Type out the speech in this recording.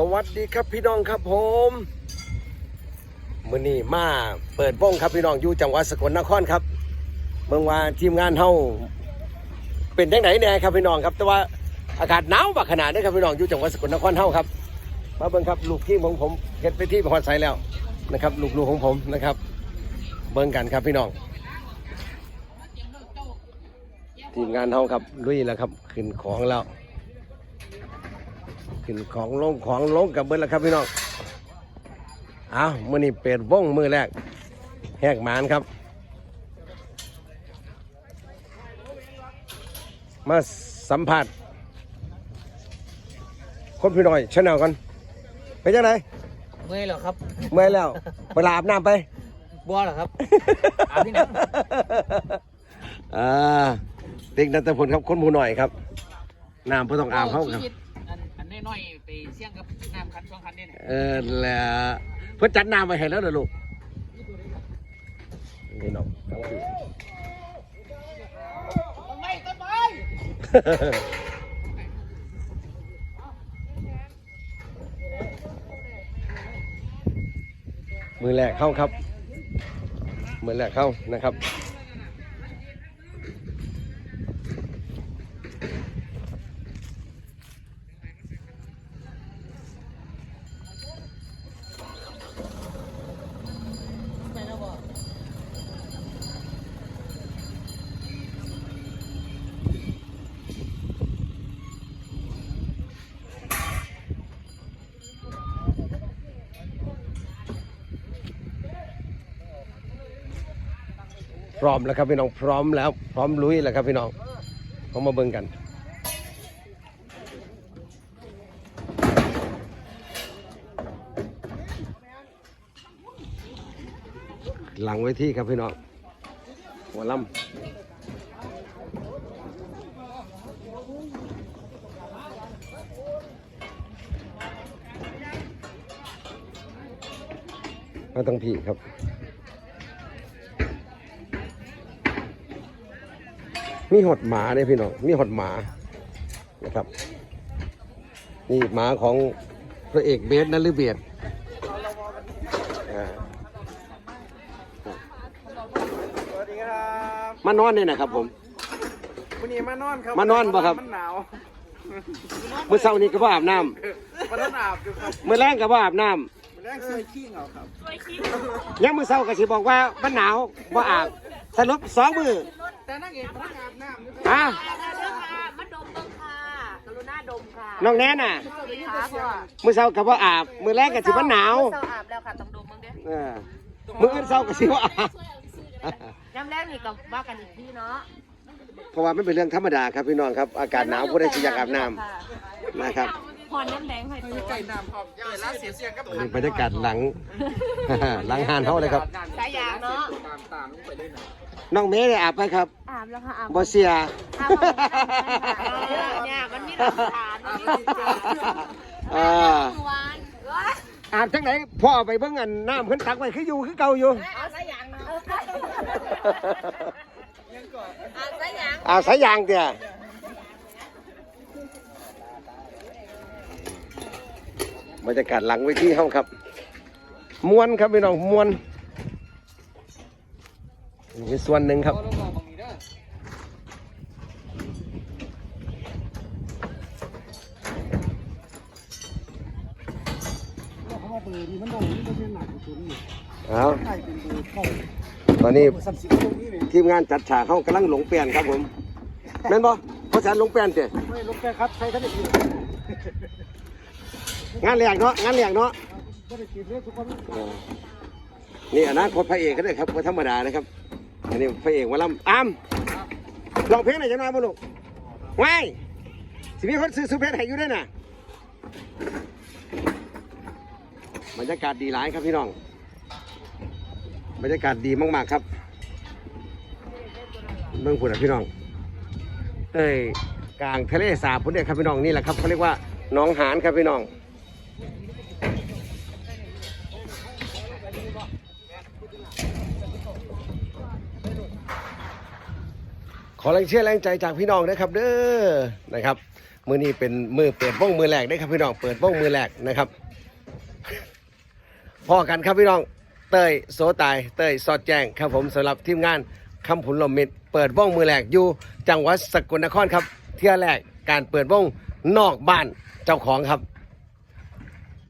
สวัสดีครับพี่น้องครับผมมื้อนี้มาเปิดวงครับพี่น้องอยู่จังหวัดสกลนครครับ เมืองว่าทีมงานเฮาเป็นจังไหนแน่ครับพี่น้องครับ แต่ว่าอากาศหนาวบักขนาดนี้ครับพี่น้องอยู่จังหวัดสกลนครเฮาครับ มาเบิ่งครับลูกทีมของผมเฮ็ดไปที่พอดใสแล้วนะครับ ลูกๆของผมนะครับ เบิ่งกันครับพี่น้อง ทีมงานเฮาครับลุยแล้วครับขึ้นของแล้ว ขึ้นของลงของลงกับเบิดแล้วครับพี่น้องเอามื่อนี้เปิดวงมือแรกแหกหมานครับ มาสัมผัสคนพี่น้อยชแนลกันเป็นยังไงเมื่อยเหรอครับ เมื่อยแล้วเวลาอาบน้ำไปบัวเหรอครับอาบที่ไหนอ่าติ๊กนัตพลครับคนหมูหน่อยครับน้ำเพื่อต้องอาบเขาครับชีวิตอั น้อยไปเสี่ยงกับน้ำคันสองคันเนี่ยเออแล้วเพื่อจัดน้ำไปให้แล้วเหรอลูกนี่น้องทั้งไม่ต้นไม้มือแรกเข้าครับ มือแรกเข้านะครับ พร้อมแล้วครับพี่น้องพร้อมแล้วพร้อมลุยแล้วครับพี่น้องเขามาเบิ่งกันหลังไว้ที่ครับพี่น้องหัวลำมาตั้งพี่ครับ มีหดหมาเนี่ยพี่น้องมีหดหมานะครับ นี่หมาของพระเอกเบสนัลลือเบียดอ่าสวัสดีครับมานอนเนี่ยนะครับผมวันนี้มานอนครับมานอนบ่ครับมันหนาวเมื่อเช้านี้ก็ว่าอาบน้มันอาบอยู่ครับำเมื่อแรงก็ว่าอาบน้มันแรงเคยขี้เหงาครับำยังเมื่อเช้าก็สิบอกว่ามันหนาวว่าอาบสรุปสองมือ แต่นักเอกพนักอาบน้ำอยู่อะมาดมเบิ่งค่ะกรุณาดมค่ะน้องแน่น่ะสวัสดีค่ะพ่อเมื่อเช้าก็ว่าอาบ มื่อแรงก็สิมันหนาวเช้าอาบแล้วค่ะต้องดมเบิ่งเด้เออมื่ออื่นเช้าก็สิว่าอาบน้ำแรกนี่ก็ว่ากันอีกทีเนาะเพราะว่ามันเป็นเรื่องธรรมดาครับพี่น้องครับ อากาศหนาวผู้ใดสิอยากอาบน้ำนะครับ พรน้ำแดงให้ตัวไก่น้ำพร้อมเปิดร้านเสียเสียงกับนี่บรรยากาศหลัง หลังหานเฮาเลยครับ สายยางเนาะ ตามตามไปเลยนะน้องเมย์ได้อาบไหมครับอาบแล้วค่ะอาบบ่เสียอาบเนี่ยมันมีหลักฐานมันมีหลักฐานอ่าวันเอ้ยอาบจังไหนพ่อไปเบิ่งอันน้ำเพิ่นตักไว้คืออยู่คือเก่าอยู่เอาสายยางเนาะอาบสายยางอาบสายยางเตี่ย บรรยากาศหลังเวทีเฮาครับมวนครับพี่น้องมวนนี่ส่วนหนึ่งครับ เอาตอนนี้ทีมงานจัดฉากเขากำลังหลงเปลี่ยนครับผมแม่นบ่เพราะฉันหลงเปลี่ยนเจ้ไม่ลงแค่ยนครับใช้ท่านอีก งานแรกเนาะงานแรกเนาะนี่อนาคตพระเอกก็ได้ครับว่ธรรมดานะครับอันนี้พระเอกวะลำอามลองเพลงหน่อยจังหน่อยบ่ลูกว้ายสิมีคนซื้อสุเพชรให้อยู่ด้วยน่ะบรรยากาศดีหลายครับพี่น้องบรรยากาศดีมากๆครับเมืองผุนพี่น้อง เอ้ยกลางทะเลสาบพุ่นเนี่ยครับพี่น้องนี่แหละครับเขาเรียกว่าน้องหานครับพี่น้อง ขอแรงเชื่อแรงใจจากพี่น้องนะครับเด้อนะครับมือนี้เป็นมือเปิดวงมือแรกได้ครับพี่น้องเปิดวงมือแรกนะครับพอกันครับพี่น้องเต้ยโสตายเต้ยสอดแจ้งครับผมสำหรับทีมงานคำผุนลมมิตรเปิดวงมือแรกอยู่จังหวัดสกลนครครับเที่ยแรกการเปิดวงนอกบ้านเจ้าของครับ